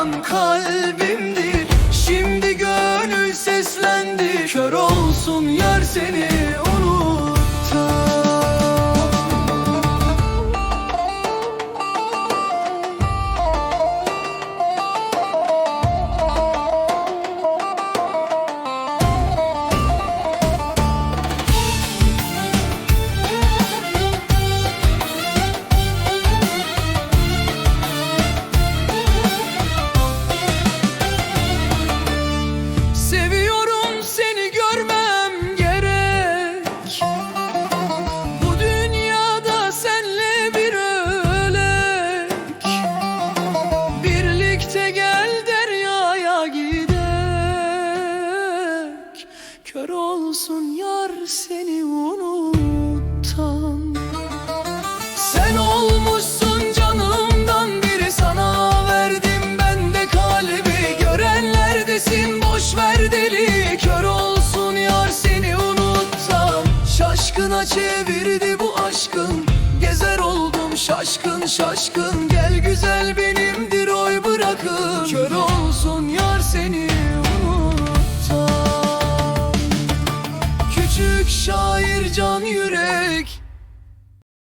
Sana yalan kalbimdi Şimdi gönül seslendi. Kör olsun yar seni Birlikte gel deryaya gidek. Kör olsun yar seni unutan. Sen olmuşsun canımdan biri sana verdim ben de kalbi. Görenler desin boş ver deli. Kör olsun yar seni unutsam Şaşkına çevirdi bu aşkın. Gezer oldum şaşkın şaşkın. Gel güzel benimdir yakın Kör olsun yar seni unutsam. Küçük şair can yürek